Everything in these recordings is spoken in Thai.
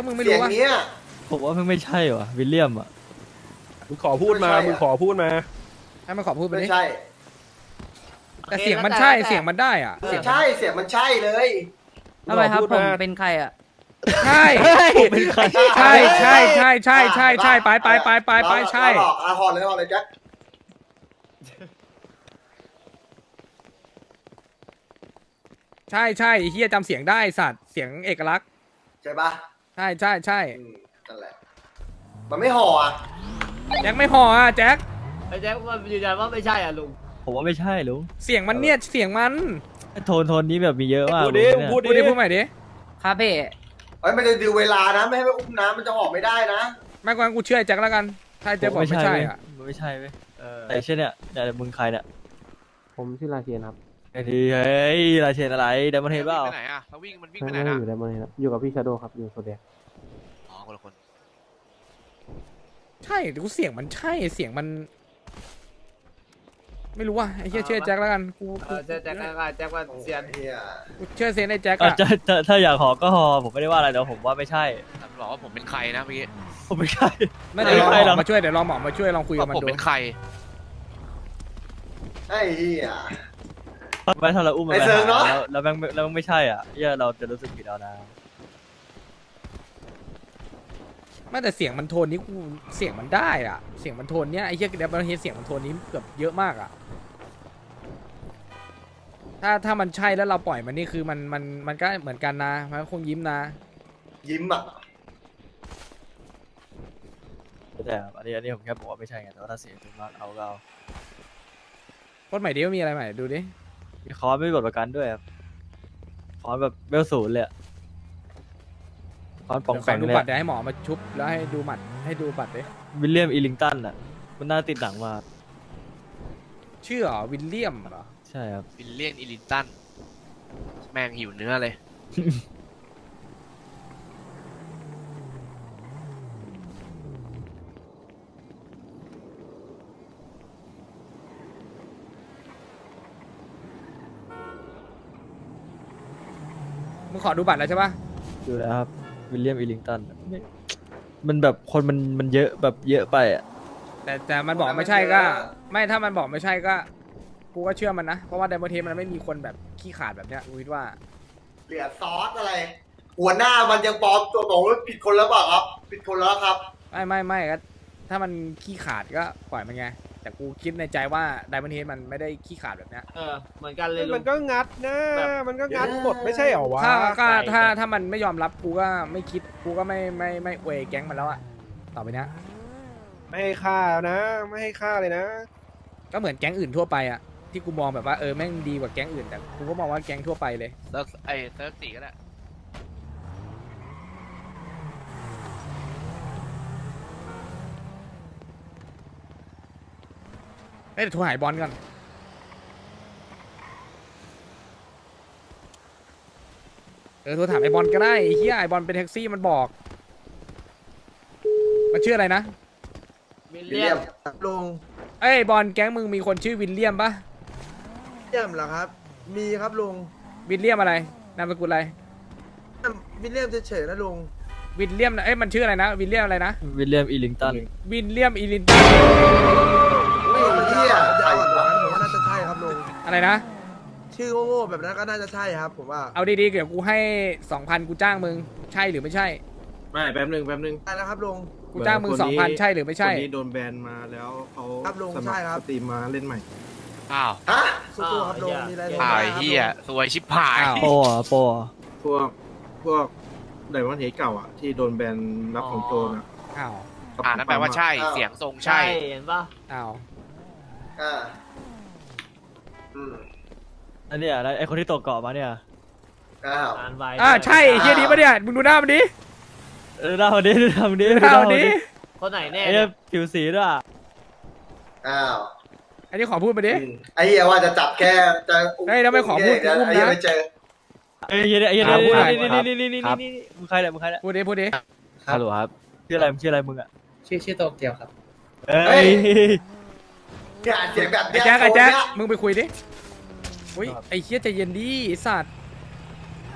คมึงไม่เสีรู้ยงว่าเนี้ย ผมว่ามันไม่ใช่ว่ะวิลเลียมอะมึงขอพูดมา ไม่ใช่อะ มึงขอพูดมา ให้มันขอพูดไปไม่ดิใช่แต่เสียงมันใช่เสียงมันได้อะเออเสียงใช่เสียงมันใช่เลย ทำไมครับพูดผมมาเป็นใครอะ ใช่เป็นใครใช่ใช่ใช่ใช่ใช่ใช่ไปไปไปไปไปใช่หลอกอาหอนเลยหอนเลยแจ็คใช่ใช่ไอ้เฮียจำเสียงได้สัตว์เสียงเอกลักษณ์ใช่ปะใช่ใช่ใช่อืมนั่นแหละ มันไม่ห่ออะแจ็คไม่ห่ออะแจ็คไอ้แจ็คว่ายืนยันว่าไม่ใช่อะลุงผมว่าไม่ใช่ลุงเสียงมันเนี่ยเสียงมันโทนโทนนี้แบบมีเยอะมากพูดดิลุงเนี่ยพูดพูดดิพูดใหม่ดิครับพี่เอ้ยมันจะดูเวลานะ ไม่ให้มันอุ้มน้ำมันจะห่อไม่ได้นะ ไม่กวนกูเชื่อไอ้แจ็คแล้วกันถ้าแจ็คบอกไม่ใช่อะมันไม่ใช่เว้ยแต่เช่นเนี่ยเนี่ยมึงใครเนี่ยผมชื่อลาเทียนครับ ไอ้ทีเฮ้ยราเชนอะไรไดมอนเฮดเปล่าไปไหนอะเราวิ่งมันวิ่งไปไม่ไหนได้นะอยู่ในเมืองครับอยู่กับพี่ชาโดครับอยู่โซเดียอ๋อคนละคนใช่กูเสียงมันใช่เสียงมัน ไม่รู้ว่าไอ้เหี้ยเชื่อแจ็คแล้วกันกูเอกูอแจ็คแจ็คก็แจ็คว่าเซียนเฮียกูเชื่อเซนไอ้แจ็คอะอะจะจะถ้าอยากหอก็หอผมไม่ได้ว่าอะไรแต่ผมว่าไม่ใช่ แต่มันบอกว่าผมเป็นใครนะเมื่อกี้ผมไม่ใช่ ไม่เดี๋ยวลองไม่หมหรออกมาช่วยเดี๋ยวลองหมอมาช่วยลองคุยบกัอบกมันผมดูเป็นใครไอ้เฮีย ไม่ถ้าเราอุ้มมันไอ้ไปเซิร์งเนอะหาแล้วแล้วแม่งแล้วแม่งไม่ใช่อะเหี้ยเราจะรู้สึกผิดเอานะไม่แต่เสียงมันโทนนี้กูเสียงมันได้อะเสียงมันโทนเนี้ยไอ้เหี้ยเดี๋ยวมันเห็นเสียงมันโทนนี้เกือบเยอะมากอะถ้าถ้ามันใช่แล้วเราปล่อยมันนี่คือมันมันมันก็เหมือนกันนะมันก็คงยิ้มนะ ยิ้มอะแต่อันนี้อันนี้ผมแค่บอกว่าไม่ใช่ไงแต่ว่าถ้าเสียงถึงมากเอาก็เอา กดใหม่ดิว่ามีอะไรใหม่ดูดิ มีคอร์สไม่มีบทประกันด้วยครับคอร์สแบบเวลศูนย์เลยอะคอร์สปองเดี๋ยวขแปองดูเลยบัตอะรเดี๋ยวให้หมอมาชุบแล้วให้ดูบัตรให้ดูบัตรดิวิลเลียมอีลิงตันอะ มันน่าติดหนังมาชื่อเหรอวิลเลียมเหรอใช่ครับ วิลเลียนอิลินตัน แม่งหิวเนื้อเลย ขอดูบัตรแล้วใช่ปะดูแล้วครับวิลเลียมอีลิงตันไม่มันแบบคนมันมันเยอะแบบเยอะไปอะแต่แต่มันบอกไม่ใช่ก็ ไม่ถ้ามันบอกไม่ใช่ก็กูก็เชื่อมันนะ เพราะว่าไดโมเทมันไม่มีคนแบบขี้ขาดแบบเนี้ยกูคิดว่า เหลือซอสอะไร หัวหน้ามันยังปลอมตัวบอกว่าผิดคนแล้วเปล่าครับ ผิดคนแล้วครับ ไม่ไม่ไม่ก็ถ้ามันขี้ขาดก็ปล่อยมันไง แต่กูคิดในใจว่าไดมอนเฮดมันไม่ได้ขี้ขาดแบบเนี้ยเออเหมือนกันเลยลุมันงก็งัดนะแบบมันก็งัดหมดไม่ใช่เหรอวะถ้าก็ใช่ถ้าใช่ถ้ามันไม่ยอมรับกูก็ไม่คิดกูก็ไม่ไม่ไม่อวยแก๊งมันแล้วอะต่อไปเนี้ยไม่ให้ฆ่าแล้วนะ ไม่ให้ฆ่าเลยนะก็เหมือนแก๊งอื่นทั่วไปอะที่กูมองแบบว่าเออแม่งดีกว่าแก๊งอื่นแต่กูก็มองว่าแก๊งทั่วไปเลยเซิร์ฟไอ้เซิร์ฟสี่ก็ได้ อ้ยเดี๋ยวโทรหายบอลก่อนเออโทรถามไอบอลก็ได้ไอ้เฮียไอบอลเป็นแท็กซี่มันบอก มันชื่ออะไรนะ วิลวิลเลีเลียยมมลุงเอ้ยบอลแก๊งมึงมีคนชื่อวิลเลียมปะเยี่ยมเหรอครับ มีครับลุงวิลเลียมอะไรนามสกุลอะไรวิลเลียมเฉยๆนะลุงวิลเลียมนะเอ้ยมันชื่ออะไรนะวิลเลียมอะไรนะวิลเลียมอีลิงตัน วิลเลียมอีลินตัน อะไรนะ ชื่อโง่ๆแบบนั้นก็น่าจะใช่ครับ ผมว่าเอาดีๆเดี๋ยวกูให้สองพันกูจ้างมึงใช่หรือไม่ใช่ ไม่แป๊บหนึ่งแป๊บหนึ่งใช่แล้วครับลุง กูจ้างมึงเหสมืองคพันนี้ใช่หรือไม่ใช่ คนนี้โดนแบนมาแล้วเขาครับลุงสมัใช่ครครับ สตรีมมาเล่นใหม่ อ้าวฮะสู้ๆครับลุงมีอะไรอ้าวไอ้เฮียสวยชิบหาย อ้าว โปอะโปอะพวกพวกไดมอนด์เฮดเก่าอะที่โดนแบนรับของโจรอะอ้าวกับอ่านั่นแปลว่าใช่ เสียงทรงใช่ ใช่ เห็นปะอ้าว อ่า อืมอันเนี้ยแล้วไอคนที่ตกเกาะมาเนี่ยอ้าวอ่านไวอ่าใช่ไอ้เฮียดีปะเนี่ยมึงดูหน้ามันดิเออหน้าคนนี้ดูหน้าคนนี้ดูหน้ามันดิคนไหนแน่ไอ้เนี่เนี่ยยผิวสีด้วยอะอ้าวอันนี้ขอพูดมาดิ อืมไอ้เฮียว่าจะจับแค่จะเฮ้ยแล้วไม่ขอพูดแค่อุ้มนะ ไอ้เฮียไปเจอเอ้ยไอ้เนี่ยไอ้เนี่ยครับนี่นี่นี่นี่นี่นี่นี่มึงใครเนี่ยมึงใครเนี่ยพูดดิพูดดิฮัลโหลครับ ชื่ออะไรมึงชื่ออะไรมึงอะชื่อชื่อโตเกียวครับเอ้ย เนี่ยเสียงแบบไอ้เนี้ยแจ๊คไอ้แจ๊คโทนเนี้ยมึงไปคุยดิอุ้ยไอ้เฮียใจเย็นดิไอ้สัตว์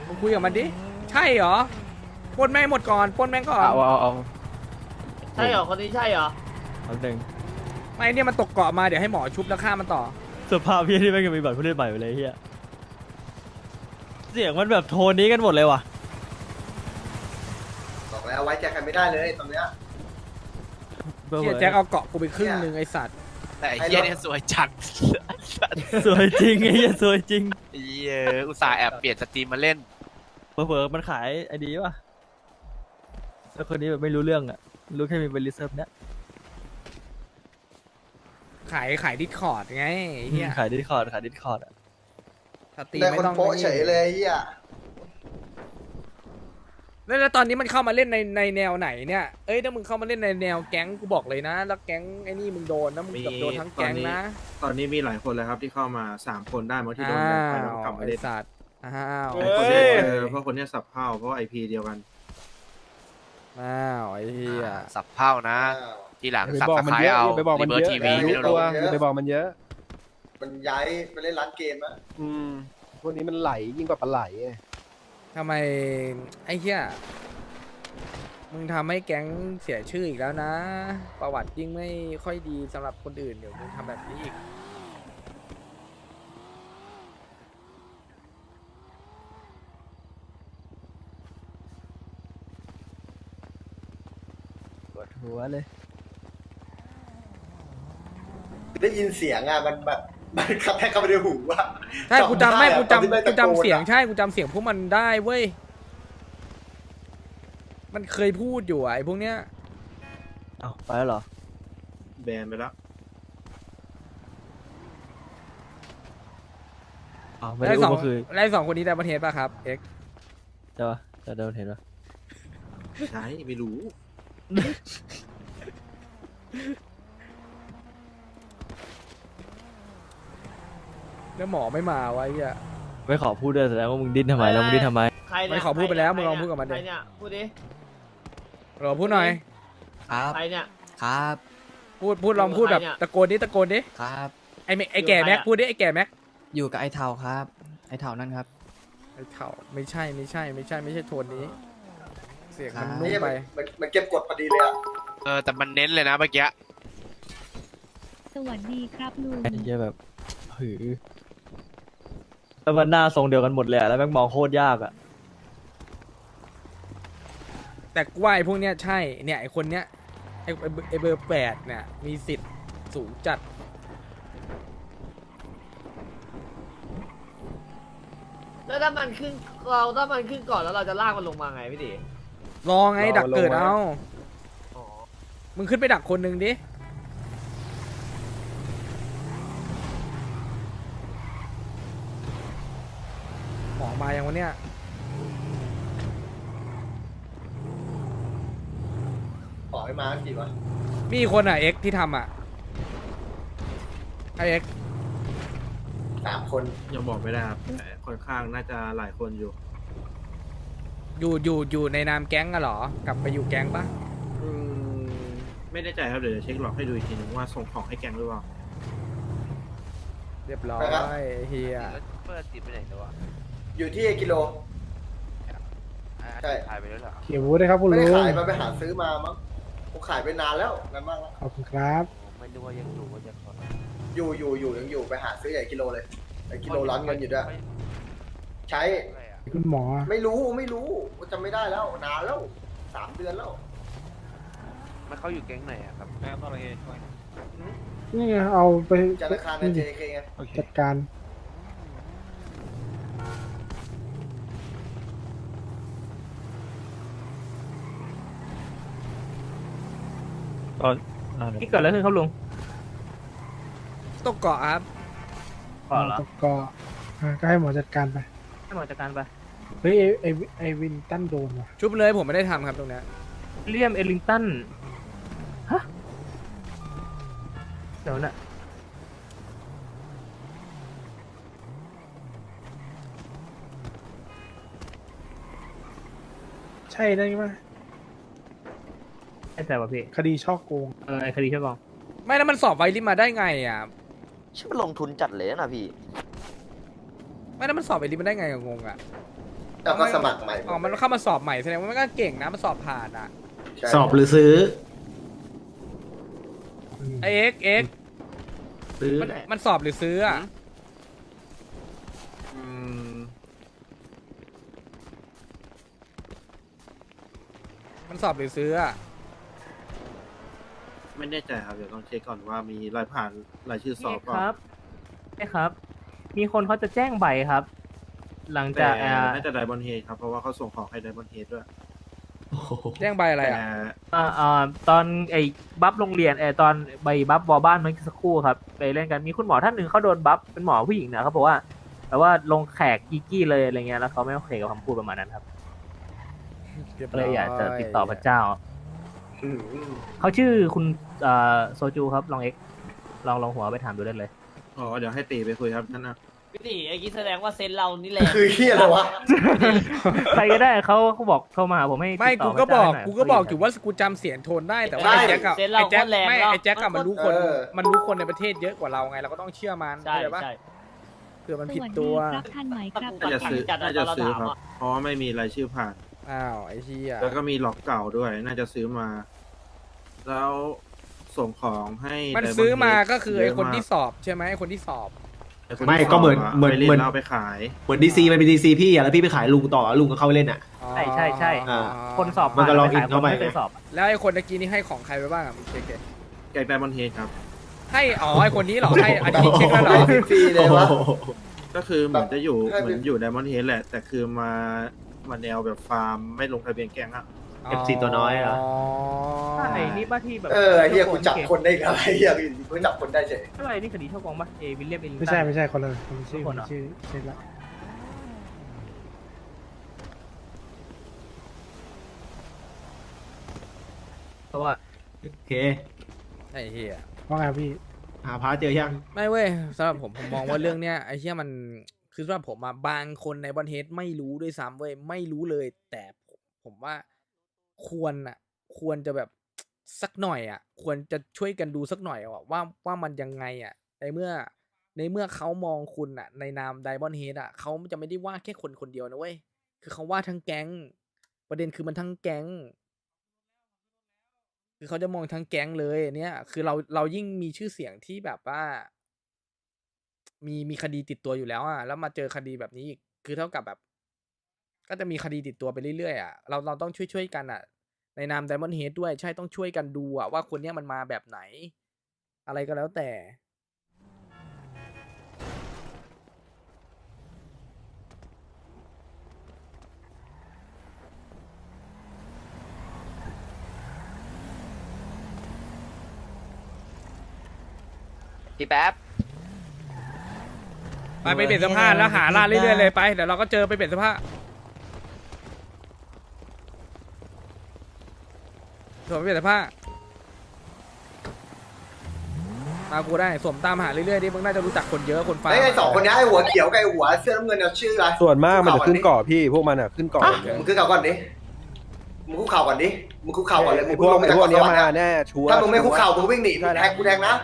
มึงคุยกับมันดิใช่เหรอปล้นแม่งหมดก่อนปล้นแม่งก่อนเอาเอาเอาใช่เหรอคนนี้ใช่เหรอเอาหนึ่งไม่เนี่ยมันตกเกาะมาเดี๋ยวให้หมอชุบแล้วฆ่ามันต่อสภาพพี่ที่แม่งยังมีบัตรผู้เล่นใหม่อยู่เลยเฮียเสียงมันแบบโทนนี้กันหมดเลยว่ะบอกแล้วไว้ใจใครไม่ได้เลยตอนเนี้ยเฮียแจ็คเอาเกาะกูไปครึ่งหนึ่งไอสัตว์ แต่ไอ้เหี้ยเนี่ยสวยจัดสวยจริงไอ้เหี้ยสวยจริงไอ้เหี้ยอุตส่าห์แอบเปลี่ยนสตรีมมาเล่นเผลอๆมันขายไอดีป่ะแล้วคนนี้แบบไม่รู้เรื่องอะ รู้แค่มีบริษัทเนี้ยขายขายดิสคอร์ดไงไอ้เฮียขายดิสคอร์ดขายดิสคอร์ดอะสตรีมได้ไม่คนต้องโป๊ะเฉยเลยไอ้เฮีย แล้วแล้วตอนนี้มันเข้ามาเล่นในในแนวไหนเนี่ย เอ้ยถ้ามึงเข้ามาเล่นในแนวแก๊งกูบอกเลยนะ แล้วแก๊งไอ้นี่มึงโดนนะมึงเกือบโดนทั้งแก๊งนะตอนนี้มีหลายคนแล้วครับที่เข้ามาสามคนได้มาที่โดนอ้าแบนไปแล้ววกลับมาไอเล่นสัตว์อ้าวเฮ้ไอ้ยคนเนี้ย เออเพราะคนเนี้ยสับเผ่าเพราะไอพีเดียวกันอ้าวไอ้เฮียสับเผ่านะอ้าวทีหลังอย่าไปสับบอกตะมันไคร้เยอะเอาอย่าไปบอกมันเบิร์เยดอะทีวีอย่าไม่รู้รู้ตัวเยอะอย่าไปบอกมันเยอะ มันย้ายไปเล่นร้านเกมอะอืมพวกนี้มันไหลยิ่งกว่าปลาไหลไง ทำไมไอ้เฮียมึงทำให้แก๊งเสียชื่ออีกแล้วนะ ประวัติยิ่งไม่ค่อยดีสำหรับคนอื่นเดี๋ยวมึงทำแบบนี้อีก ปวดหัวเลย ได้ยินเสียงอะมันแบบ มันขับแทกเข้าไปในหูอะใช่กูจำไม่ด้อะกูตอนที่จำแม่กูตะโนจำเสียงอะใช่กูจำเสียงพวกมันได้เว้ย มันเคยพูดอยู่อะไอ้พวกเนี้ยเอ้าไปแล้วเหรอ แบนไปแล้วอ้าวไม่ไล่ได้สอุ้องมก็คือไล่สองคนนี้แต่ประเทศป่ะครับ เอ็กใช่ปะจะโดนเห็นปะใช่ไม่รู้ แล้วหมอไม่มาวะไอ้เหี้ย ไม่ขอพูดด้วยแสดงว่ามึงดิ้นทำไมแล้วมึงดิ้นทำไม ใครเนี่ยไม่ขอพูดไปแล้วใครมึงลองพูดเนี่ยกับมันดิ ใครเนี่ยพูดดิเราพูดหน่อย ครับ ใครเนี่ย ครับ พูดพูดลองพูดแบบใครเนี่ยตะโกนดิตะโกนดิครับ ไอ้แม่ไอ้แก่แม็กอยู่กับใครอะพูดดิไอ้แก่แม็กอยู่กับไอ้เทาครับ ไอ้เทานั่นครับ ไอ้เถ่าไม่ใช่ไม่ใช่ไม่ใช่ไม่ใช่โทนนี้ เสียงมันครับนุ่มนี่ไปมันมันมันเก็บกดพอดีเลยอะเออแต่มันเน้นเลยนะเมื่อกี้ สวัสดีครับลุง ไอ้เหี้ยแบบหือ แล้วมันหน้าทรงเดียวกันหมดเลยอะแล้วแม่งมองโคตรยากอะแต่กูว่าไอ้พวกเนี้ยใช่ เนี่ยไอ้คนเนี้ยไอ้ไอ้ไอ้เบอร์แปดเนี่ย มีสิทธิ์สูงจัด แล้วถ้ามันขึ้นเราถ้ามันขึ้นก่อนแล้วเราจะลากมันลงมาไงพี่ดิรอไงรอดักเกิดลงมา เอา อ๋อ มึงขึ้นไปดักคนหนึ่งดิ หมอมายังวันเนี้ยขอให้มาสิวะมีคนอะเอ็กที่ทำอะไอเอ็กสามคนยังบอกไม่ได้ครับแต่ค่อนข้างน่าจะหลายคนอยู่ อยู่อยู่อยู่ในนามแก๊งอะเหรอ กลับไปอยู่แก๊งปะอืมไม่แน่ใจครับ เดี๋ยวจะเช็คหลอกให้ดูอีกทีนึงว่าส่งของให้แกงหรือเปล่า เรียบร้อยเฮีย เปิดติดไปไหนตัว อยู่ที่กิโล ใช่ถ่ายไปแล้วเหรอเขียววูดด้วยครับคุณไม่ลุได้งขายมันไปหาซื้อมามั้งกูขายไปนานแล้วนานมากแล้วขอบคุณครับไม่รู้ว่ายังอยู่ว่ายังขออยู่อยู่อยู่ยังอยู่ไปหาซื้อใหญ่กิโลเลยไอ้กิโลร้อนเงินอยู่ด้วยใช้คุณหมอไม่รู้ไม่รู้กูจำไม่ได้แล้วนานแล้วสามเดือนแล้วมันเขาอยู่แก๊งไหนอะครับ นี่ไงเอาไปธนาคารใน JK ไงจัดการ ตอนที่เกิดอะไรขึ้นครับลุงตกเกาะครับก่อนเหรอก็อะก็ให้หมอจัดการไป ให้หมอจัดการไป เฮ้ยไอ้ไอ้ไอ้วินตันโดนว่ะชุบเลยผมไม่ได้ทำครับตรงเนี้ยเลียมเอลิงตัน ฮะ เดี๋ยวนะใช่ได้ไหม ไอ้แต่ว่าพี่คดีช่อโกงเออไอ้คดีใช่ป่ะไม่แล้วมันสอบไวริสมาได้ไงอะชื่อลงทุนจัดเลยนะพี่ไม่แล้วมันสอบไวริสมาได้ไงอะงงอะแล้วก็สมัครใหม่หดอ๋อมันเข้ามาสอบใหม่แสดงว่ามันก็เก่งนะมันสอบผ่านอะใช่สอบหรือซื้อมไอเอ็กเอ็กซื้อมันมันสอบหรือซื้ออะอืมมันสอบหรือซื้ออะ ไม่แน่ใจครับเดี๋ยวต้องเช็คก่อนว่ามีรายผ่านรายชื่อสอบเปคล่ารับใช่ครับ มีคนเขาจะแจ้งใบครับ หลังแต่จากอ่าน่าจะไดมอนเฮดครับเพราะว่าเขาส่งของให้ไดมอนเฮดด้วยแจ้งใบอะไรแต่อะ อ่าอ่าตอนไอ้บัฟโรงเรียนไอ้ตอนใบบัฟวอบ้านเมื่อสักครู่ครับไปเล่นกันมีคุณหมอท่านหนึ่งเขาโดนบัฟเป็นหมอผู้หญิงนะเขาบอกว่าแต่ว่าลงแขกกีกี้เลยอะไรเงี้ยแล้วเขาไม่โอเคกับคำพูดประมาณนั้นครับ ก็เลยอยากจะติดต่อพระเจ้าอืม เขาชื่อคุณเอ่อโซจูครับลองเอ็กลองลองหัวไปถามดูได้เลย อ๋อเดี๋ยวให้ตีไปคุยครับนั่นนะพี่ตีไอ้กี้แสดงว่าเซนเรานี่แหละคือเฮียอะไรวะใครก็ได้เขาเขาบอกโทรมาหาผมให้ไม่ติดต่กูอก็พระบเจ้าอกให้หน่ยกูก็บอกคุอยู่นว่ากูจำเสียงโทนได้แต่ว่าใช่ไอ้แจ็คกับเซนเราไอ้แจ็คโคตรแรงไม่แล้วไอ้แจ็คกับมันรู้คนเออมันรู้คนในประเทศเยอะกว่าเราไงเราก็ต้องเชื่อมันใช่เข้าใจปะใช่เผื่อมันสผิดวัสตัดีวครับท่านไหมครับ น่าจะซื้อจัดน่าจะซื้อครับตอนเราถามอะเพราะว่าไม่มีรายชื่อผ่าน อ้าวไอ้เชี่ยแล้วก็มีล็อกเก่าด้วย น่าจะซื้อมา แล้วส่งของให้มัน Diamond ซื้อมา Head ก็คือไอ้คนเยะากที่สอบใช่ไหมไอ้คนที่สอบอ้คนไม่ที่ก็เหมือนสบะเหมือนไปเล่เหมือนนแล้วเอาไปขาย เหมือนดีซีมันเป็นดีซีพี่อะแล้วพี่ไปขายลุงต่อลุงก็เข้าไปเล่นอะใช่ใช่ใช่ อ่า คนสอบมันก็ลองผ่อินเข้าไปไม่เคยสอบแล้วไอ้คนตะกี้นี่ให้ของใครไปบ้างอะเคเคแกงไดมอนเฮดครับ ให้อ๋อไอ้คนนี้เหรอให้อันนี้เช็คแล้วเหรอ ฟรีเลยวะ ก็คือเหมือนจะอยู่ให้เหเป็นมือนอยู่ไดมอนเฮดแหละ แต่คือมา มาแนวแบบฟาร์มไม่ลงทะเบียนแกงอะ FC ตัวน้อยเหรอ ใช่นี่ป้าที่แบบเออไอ้เฮียกูจับคนได้อีกอะไรเฮียกูจับคนได้เฉยเท่าไหร่นี่คดีเท่ากองปะเอวิลเลียมเอลิงตัน ไม่ใช่ไม่ใช่คนละคนละชื่อคนเหรอชื่อเช็คละเพราะว่าโอเคไอ้เหี้ยว่าไงพี่ หาพาเจอยัง ไม่เว้ยสำหรับผมผมมองว่าเรื่องเนี้ยไอ้เหี้ยมัน คือสำหรับผมอะบางคนในบอลเฮดไม่รู้ด้วยซ้ำเว้ยไม่รู้เลย แต่ผมว่าควรอะควรจะแบบสักหน่อยอะควรจะช่วยกันดูสักหน่อยอะว่าว่ามันยังไงอะในเมื่อในเมื่อเขามองคุณอะในนามไดมอนเฮดอะเขาจะไม่ได้ว่าแค่คนคนเดียวนะเว้ยคือเขาว่าทั้งแก๊ง ประเด็นคือมันทั้งแก๊ง คือเขาจะมองทั้งแก๊งเลยเนี่ย คือเราเรายิ่งมีชื่อเสียงที่แบบว่า มีมีคดีติดตัวอยู่แล้วอะแล้วมาเจอคดีแบบนี้อีกคือเท่ากับแบบ ก็จะมีคดีติดตัวไปเรื่อยๆอะเราเราต้องช่วยช่วยๆกันอะ ในนาม Diamond Head ด้วยใช่ต้องช่วยกันดูอะว่าคนเนี้ยมันมาแบบไหน อะไรก็แล้วแต่พี่แป๊บ ไปไปเปลี่ยนเสื้อผ้าแล้วหาล่าดเรื่อยๆเลยไปเดี๋ยวเราก็เจอไปเปลี่ยนเสื้อผ้าสวมไปเปลี่ยนเสื้อผ้ามากูได้สวมตามหาเรื่อยๆดิมึงน่าจะรู้จักคนเยอะคนฟ้าไอ้ไอ้สองคนเนี้ยไอ้หัวเขียวกับไอ้หัวเสื้อน้ำเงินเนี่ยชื่ออะไรส่วนมากมันจะขึ้นเกาะพี่พวกมันอะขึ้นเกาะหมดเลยมึงคุกเข่าก่อนดิมึงคุกเข่าก่อนดิมึงคุกเข่าก่อนเลยมึไอ้งพวกลงไอ้จากพวกเนี้ยสวรรค์มาอะแน่ชัวร์ถ้ามึงไม่คุกเข่ามึงวิ่งหนีมึงแทงกูแทงนะ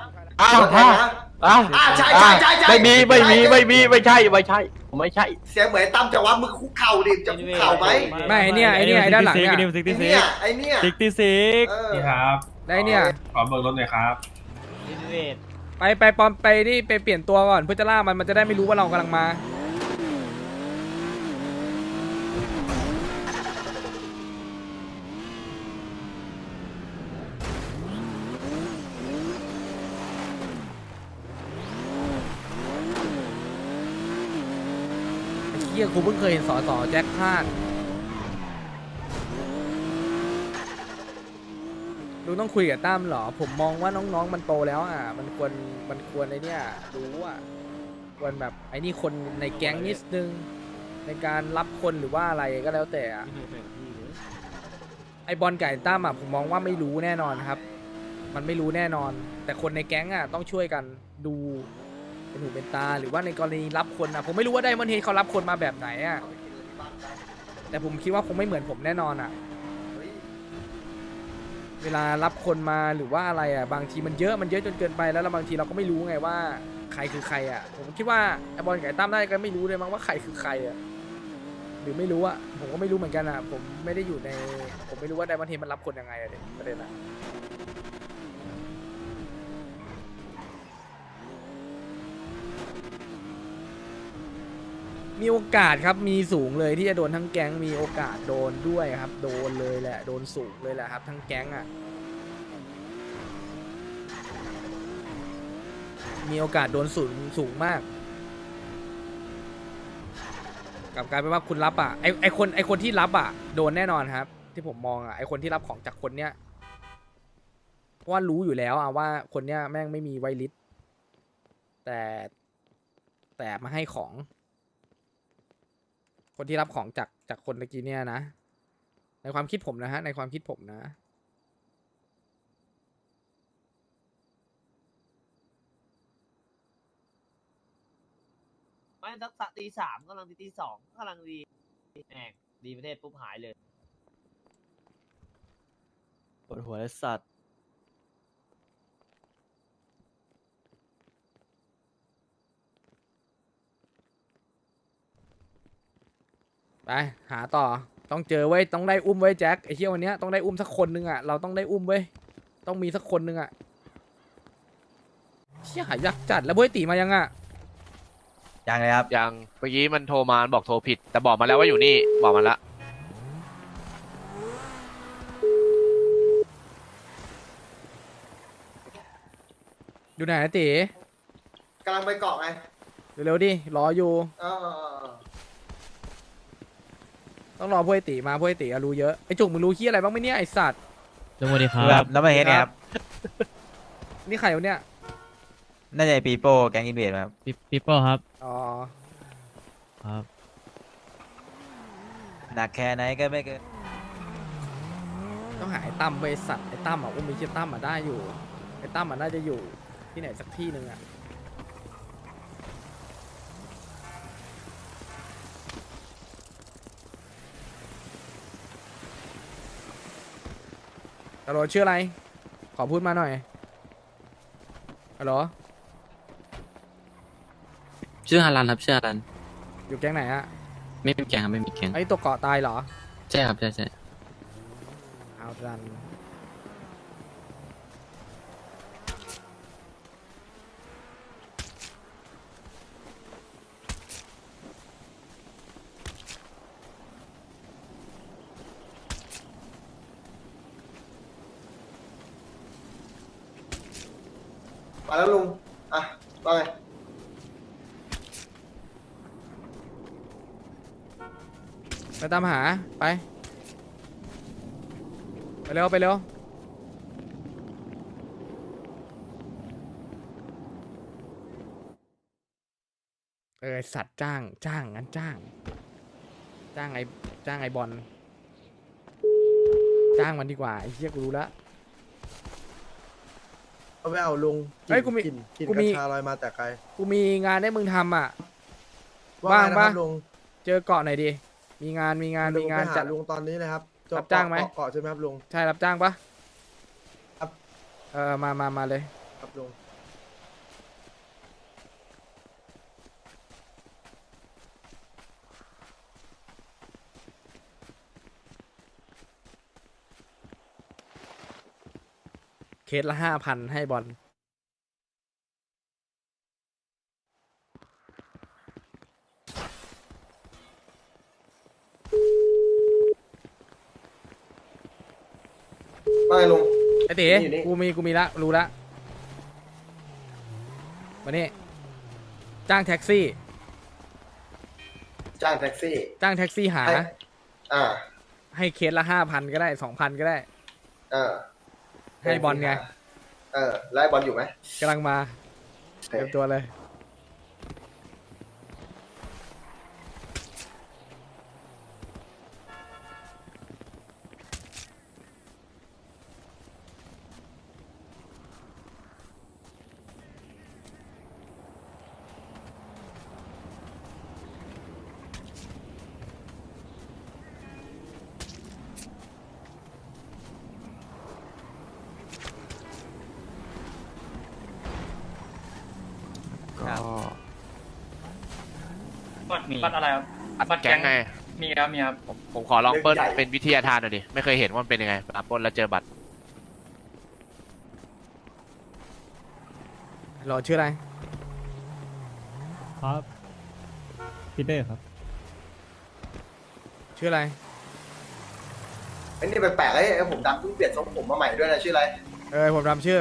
อ้าวแทงนะ อ้าวอ่าใช่ใช่ใช่ใช่ ไม่มีไม่มีไม่มีไม่ใช่ไม่ใช่ไม่ใช่ เสียงเหมือนไอ้ตั้มจะว่ามึงคุกเข่าดิจะคุกเข่าไหมไม่ไอเนี่ยไอเนี่ยไอด้านหลังเนี่ยไอ้เนี่ยไอ้เนี่ยซิกตี้ซิกเออครับได้เนี่ย ขอเบิกรถหน่อยครับอินเวดไปไปปลอมไปนี่ไปเปลี่ยนตัวก่อนเพื่อจะล่ามันมันจะได้ไม่รู้ว่าเรากำลังมา ยกูเพิ่งเคยเห็นสอสอแจ็คพลาดลุงต้องคุยกับตั้มเหรอ ผมมองว่าน้องๆ มันโตแล้วอะ มันควร มันควรไอ้เนี่ยรู้อะ ควรแบบไอ้นี่คนในแก๊งนิดนึง ในการรับคนหรือว่าอะไรก็แล้วแต่อะไอบอลไก่ตั้มอะผมมองว่าไม่รู้แน่นอนครับ มันไม่รู้แน่นอน แต่คนในแก๊งอะต้องช่วยกันดู เป็นหูเป็นตาหรือว่าในกรณีรับคนอะผมไม่รู้ว่าไดมอนเฮดเขารับคนมาแบบไหนอะแต่ผมคิดว่าคงไม่เหมือนผมแน่นอนอะ เวลารับคนมาหรือว่าอะไรอะบางทีมันเยอะมันเยอะจนเกินไปแล้วแล้วบางทีเราก็ไม่รู้ไงว่าใครคือใครอะ ผมคิดว่าไอบอลไก่ตั้มได้ก็ไม่รู้เลยมั้งว่าใครคือใครอะหรือไม่รู้อะผมก็ไม่รู้เหมือนกันอะ ผมไม่ได้อยู่ใน ผมไม่รู้ว่าไดมอนเทนมันรับคนยังไงอะเด็ประเด็นอะ มีโอกาสครับมีสูงเลยที่จะโดนทั้งแก๊งมีโอกาสโดนด้วยครับ โดนเลยแหละ โดนสูงเลยแหละครับ ทั้งแก๊งอะมีโอกาสโดนสูงสูงมากกลับกลายเป็นว่าคุณรับอะไอไอคนไอคนที่รับอะ โดนแน่นอนครับ ที่ผมมองอะไอคนที่รับของจากคนเนี้ยเพราะว่ารู้อยู่แล้วอะว่าคนเนี้ยแม่งไม่มีไวลิสแต่แต่มาให้ของ คนที่รับของจากจากคนเมื่อกี้เนี่ยนะ ในความคิดผมนะฮะ ในความคิดผมนะ ไม่สักตีสามกำลังตีสองกำลังดีแหกดีประเทศปุ๊บหายเลยปวดหัวเลยสัตว์ ไปหาต่อต้องเจอเว้ยต้องได้อุ้มไว้ยแจ็คไอ้เที่ยวันเนี้ยต้องได้อุ้มสักคนนึงอะเราต้องได้อุ้มเว้ยต้องมีสักคนนึงอะเชี่ยหายากจัดแล้วเว้ยตีมายังอะยังเลยครับยังเมื่อกี้มันโทรมาบอกโทรผิด แต่บอกมาแล้วว่าอยู่นี่บอกมาละอยู่ไหนนะตีกำลังไปเกาะไงเร็วๆดิรออยู่ เออเออเออเออ ต้องรอพวกไอ้ตีมาพวกไอ้ตีอะรู้เยอะไอ้จุกมึงรู้ขี้ยอะไรบ้างไหมเนี่ยไอ้สัตว์สวัสดีครับแล้วมาเห็นไงครับนี่ใครวะเนี่ยน่าจะปีโป้แกงอินเวดครับปีโป้ครับอ๋อครับหนักแค่ไหนก็ไม่เกินต้องหาไอ้ตั้มเว้ยไอ้สัตว์ไอ้ตั้มอะอุ้มไอ้เชี่ยตั้มมาได้อยู่ไอ้ตั้มมันน่าจะอยู่ที่ไหนสักที่หนึ่งอะ ฮัลโหลชื่ออะไร ขอพูดมาหน่อยฮัลโหลชื่อฮารันครับชื่อฮารันอยู่แก๊งไหนอะไม่มีแกงครับไม่มีแกงไอ้ตัวเกาะตายเหรอ ใช่ครับใช่ใช่เอาดัน มาแล้วลุง อะว่าไงไปตามหาไป ไปเร็วไปเร็วเออสัตว์จ้างจ้างงั้นจ้าง จ้างไอ้จ้างไอ้บอลจ้างมันดีกว่าไอ้เหี้ยกูรู้ละ เอาไม่เอาลุงเฮ้ยกูมีกินกินกูกัมีญชาลอยมาแต่ไกลกูมีงานให้มึงทำอะ ว่าไงว่างนะคปะรับลุงเจอเกาะหน่อยดิ มีงานมีงานมีงานลุไปหจัด ลุงตอนนี้เลยครับรับจ้างไหม เกะเกาะใช่ไหมครับลุง ใช่รับจ้างปะครับ เออมามามาเลย ครับลุง เคสละห้าพันให้บอลว่าไงลุงไอ้เต๋อยู่นี่ กูมีกูมีละรู้ละมานี่จ้างแท็กซี่ จ้างแท็กซี่ จ้างแท็กซี่หา ให้ อ่า ให้เคสละห้าพันก็ได้สองพันก็ได้ เออ ให้บอลไง เออไล่บอลอยู่ไหมกำลังมาเตรียมตัวเลย ก็ บัตรบัตรอะไร ครับอัดแก๊งไงมีครับมีครับผมผมขอลองเปิ้ลเรื่องใหญ่เป็นวิทยาทานหน่อยดิ ไม่เคยเห็นว่ามันเป็นยังไงแบบปล้นแล้วเจอบัตรรอชื่ออะไร ครับพีเตอร์ครับ ชื่ออะไร ไอ้นี่แปลกๆไอ้ไอ้ผมดำเพิ่งเปลี่ยนทรงผมมาใหม่ด้วยนะชื่ออะไรเออผมจำชื่อ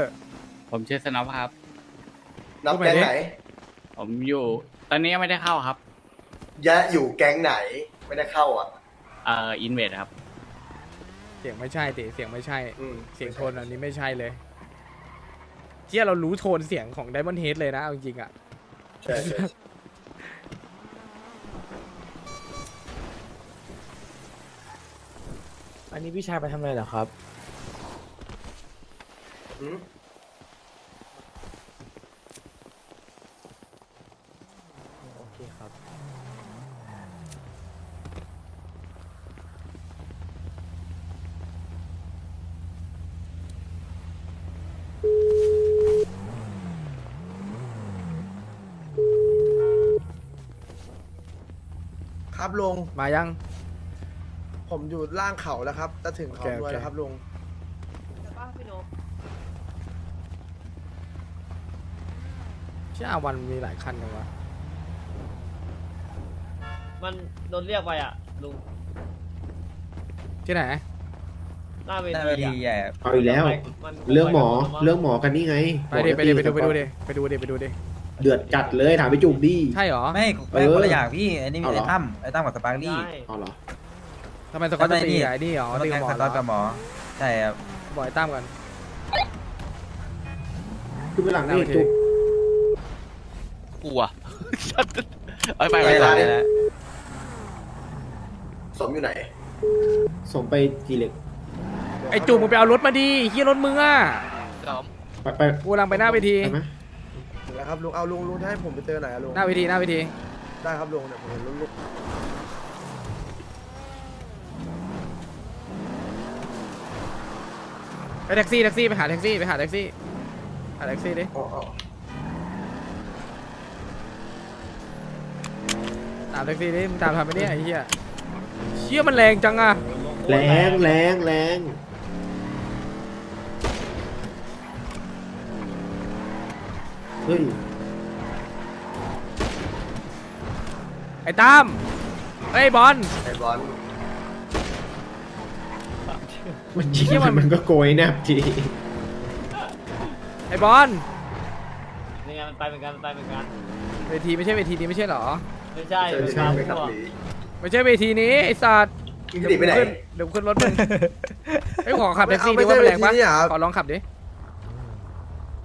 ผมชื่อสนับครับ นับแก๊งไหน ผมอยู่ ตอนนี้ยังไม่ได้เข้าครับ ยะอยู่แก๊งไหน ไม่ได้เข้าอะ เอ่ออินเวดครับ เสียงไม่ใช่ติเสียงไม่ใช่ อืมเสียงโทนอันนี้ไม่ใช่เลยเที่ยเรารู้โทนเสียงของ Diamond Head เลยนะเอาจริงๆอะ ใช่ใช่อันนี้พี่ชายไปทำอะไรเหรอครับ อืมโอเคครับ ครับลุงมายัง ผมอยู่ล่างเขาแล้วครับจะถึงโอเขาเคด้วยโอเค แล้วครับลุงแต่ป้าพี่โนเชื่ออาวันมีหลายคันเลยวะมันโดนเรียกไปอะลุงที่ไหนหน้าเวหน้าทีเวทีอะใหญ่อะเอาอีกแล้ว มันเรื่องหมอมันเรื่องหมอกันนี่ไงไปดิไปดิไปดูหมไปอดูจะดิไปดูดิไปดูดิไปดูดิ เดือดจัดเลยถามไปจุกดิ ใช่เหรอไม่เอไม่อคนละอย่างพี่ อันนี้มีเอาเหรอ ไอ้ตั้มไอ้ตั้มกับสปาร์คลี่ใช่เอาเหรอ ทำไมสกอตจะตีกับไอ้นี่เหรอแล้วตีแทกับงหมอสเหรล็อตกับอหมอ ใช่ครับบอยตั้มกันคือไปหลังนี่เอาโอเคจุกกลัวเอ้ยไปไปไม่ไปได้แล้วสมอยู่ไหน ส่งไปทีเล็กไอ้จูมึงไปเอารถมาดิเฮียรถมึงอะ ไปไปกูกำลังไปหน้าเวที ไปไหมถึง แล้วครับลุงเอาลุงลุงจะให้ผมไปเจอไหนอะลุงหน้าเวทีหน้าเวทีได้ครับลุงเดี๋ยวผมเห็นลุงลุงไปแท็กซี่แท็กซี่ไปหาแท็กซี่ไปหาแท็กซี่หาแท็กซี่ดิอ๋ออ๋อตามแท็กซี่ดิมึงตามทันไหมเนี่ยไอ้เหี้ยเชี่ยมันแรงจังอะแรงแรงแรง เฮ้ยไอ้ตั้มเอ้ยบอล ไอ้บอลมันยิงเชี่ยมัน มันก็โกยแนบทีไอ้บอลนี่ไงมันไปเหมือนกันมันไปเหมือนกัน เวทีไม่ใช่เวทีนี้ไม่ใช่เหรอ ไม่ใช่เจอไม่ข้าใช่วไปขับหนีไม่ใช่เวทีนี้ไอ้สัตว์กินหนีไปไหนขึ้นเดี๋ยวขึ้นรถมึงไอ้ยขอขับแท็กซี่ดิว่ามันแรงปะขอลองขับดิ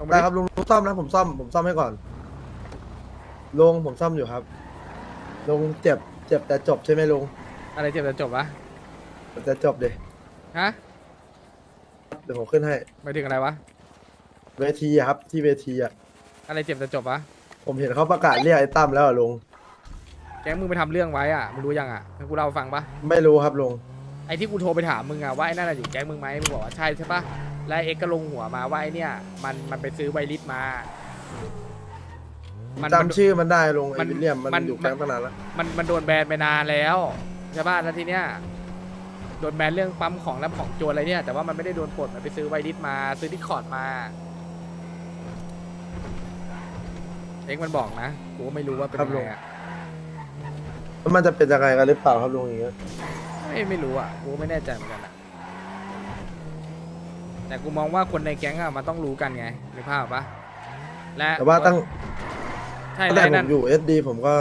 ลงมาได้ดิครับลุงลุงซ่อมนะผมซ่อมผมซ่อมให้ก่อนลุงผมซ่อมอยู่ครับลุงเจ็บเจ็บแต่จบใช่ไหมลุงอะไรเจ็บจะจบวะเจ็บแต่จบเดยฮะเดี๋ยวผมขึ้นให้หมายถึงอะไรวะ เวทีอะครับ ที่เวทีอะอะไรเจ็บจะจบวะ ผมเห็นเขาประกาศเรียกไอ้ตั้มแล้วอะลุงแก๊งมึงไปทำเรื่องไว้อะ มึงรู้ยังอะให้กูเล่าให้ฟังปะไม่รู้ครับลุงไอ้ที่กูโทรไปถามมึงอะว่าไอ้นั่นน่ะอยู่แก๊งมึงไหมมึงบอกว่าใช่ใช่ปะ แล้วไอ้เอ็กซ์ก็ลงหัวมาว่าไอ้เนี่ย มันมันไปซื้อไวลิสมา มันจำชื่อมันได้ลุงมัไอ้นวิลเลียมมันมันอยู่แก๊งตั้งนานแล้วมันมันโดนแบนไปนานแล้วใช่ปะแล้วทีเนี้ยโดนแบนเรื่องปั๊มของแล้วของโจรอะไรเนี่ย แต่ว่ามันไม่ได้โดนปลดมันไปซื้อไวลิสมา ซื้อดิสคอร์ดมา เอ็กซ์มันบอกนะกูก็ไม่รู้ว่าเป็นยังไงอะแล้วมันจะเป็นยังไงกันหรือเปล่าครับลุงอย่างเงี้ยไม่ไม่รู้อะกูก็ไม่แน่ใจเหมือนกันอะ แต่กูมองว่าคนในแก๊งอะมันต้องรู้กันไงนึกภาพปะและแต่ว่าตั้งใช่ตั้งแล้แต่วผนั่มนอยู่เอสดีผมก็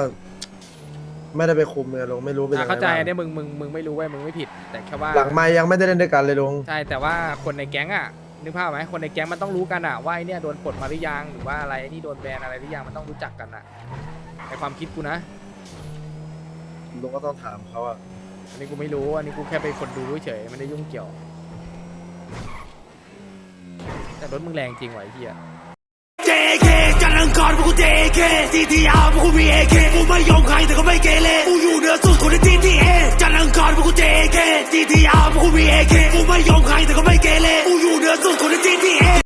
ไม่ได้ไปคุมเลยลุงไม่รู้เป็นยัอะงไงเข้าใจบ้างเนี่ยมึงมึงมึงไม่รู้เว้ยมึงไม่ผิด แต่แค่ว่าหลังไม่ยังไม่ได้เล่นด้วยกันเลยลุงใช่แต่ว่าคนในแก๊งอะนึกภาพไหมคนในแก๊งมันต้องรู้กันอะว่าไอเนี่ยโดนปลดมาหรือยังหรือว่าอะไรไอ้นี่โดนแบนอะไรหรือยังมันต้องรู้จักกันอะในความคิดกูนะลุงก็ต้องถามเขาอะอันนี้กูไม่รู้อันนี้กูแค่เป็นคนดูเฉยๆมันได้ยุ่งเกี่ยว แต่รถมึงแรงจริงไหวเฮีย JK จันทร์อังคารพวกกู JK CTR พวกกู BAK กูไม่ยอมใครแต่ก็ไม่เกเรกูอยู่เหนือสุดคนใน GTA จันทร์อัรพวกกู JK CTR พวกกู BAK กูไม่ยอมใครแต่ก็ไม่เกเรกูอยู่เหนือสุดคนใน GTA